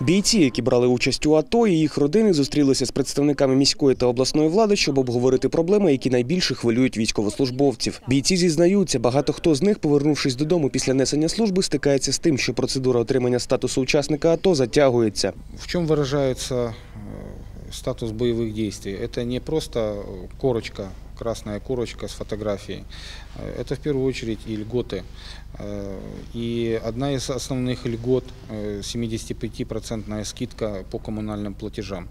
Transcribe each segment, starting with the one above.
Бійці, які брали участь у АТО, і їх родини зустрілися з представниками міської та обласної влади, щоб обговорити проблеми, які найбільше хвилюють військовослужбовців. Бійці зізнаються, багато хто з них, повернувшись додому після несення служби, стикається з тим, що процедура отримання статусу учасника АТО затягується. В чем выражается э, статус боевых действий? Это не просто корочка, красная корочка с фотографией. Э, Это в первую очередь и льготы. Э, И одна из основных льгот э, 75% скидка по коммунальным платежам.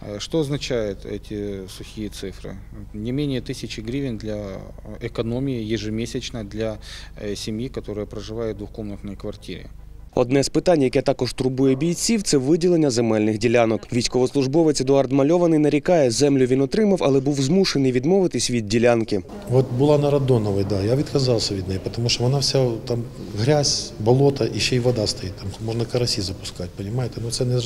Э, Что означают эти сухие цифры? Не менее тысячи гривен для э, экономии ежемесячно для э, семьи, которая проживает в двухкомнатной квартире. Одне з питань, яке також турбує бійців, це виділення земельних ділянок. Військовослужбовець Едуард Мальований нарікає, землю він отримав, але був змушений відмовитись від ділянки. От була на Радоновій, да, я відказався від неї, тому що вона вся там грязь, болото і ще й вода стоїть. Там можна карасі запускати, розумієте? Ну це не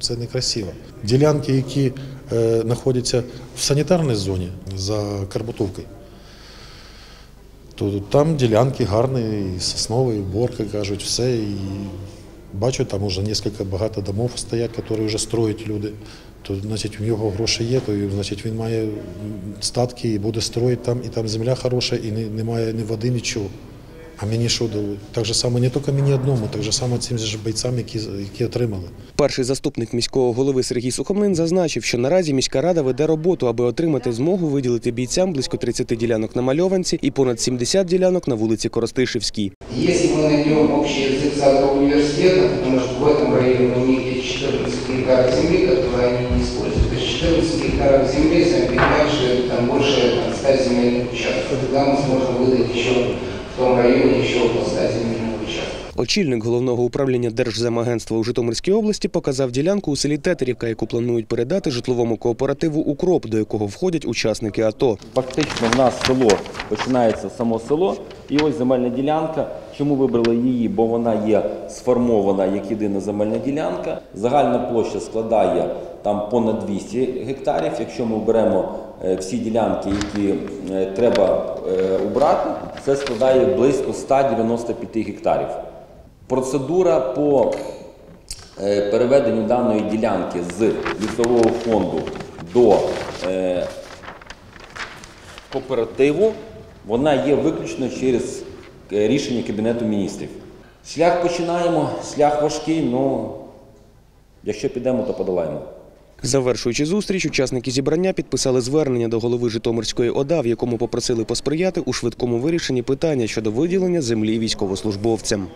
це не красиво. Ділянки, які е, знаходяться в санітарній зоні за Карбутовкою, то там ділянки гарні, і соснові, і борка, кажуть, все. І бачу, там вже кілька багато домов стоять, які вже строять люди. То значить, в нього гроші є, то значить він має статки і буде строїти там, і там земля хороша, і немає ні води, нічого. А мені що дали? Так же само не тільки мені одному, так же само цим же ж бойцям, які, які отримали. Перший заступник міського голови Сергій Сухомлин зазначив, що наразі міська рада веде роботу, аби отримати змогу виділити бійцям близько 30 ділянок на мальованці і понад 70 ділянок на вулиці Коростишівській. Если мы найдем общий язык с агроуниверситетом, потому что в этом районе у них есть 14 гектаров земли, которые они не используют. То есть 14 гектаров земли, сами понимаете, что это там больше там, 100 земельных участков. Тогда мы сможем выдать еще в том районе еще около 100 земельных участков. Очільник головного управління Держземагентства у Житомирській області показав ділянку у селі Тетерівка, яку планують передати житловому кооперативу Укроп, до якого входять учасники АТО. Фактично в нас село починається само село, і ось земельна ділянка. Чому вибрали її? Бо вона є сформована як єдина земельна ділянка. Загальна площа складає там понад 200 гектарів. Якщо ми беремо е, всі ділянки, які е, треба е, убрати, це складає близько 195 гектарів. Процедура по е, переведенню даної ділянки з лісового фонду до е, кооперативу, вона є виключно через е, рішення Кабінету міністрів. Шлях починаємо, шлях важкий, але якщо підемо, то подолаємо. Завершуючи зустріч, учасники зібрання підписали звернення до голови Житомирської ОДА, в якому попросили посприяти у швидкому вирішенні питання щодо виділення землі військовослужбовцям.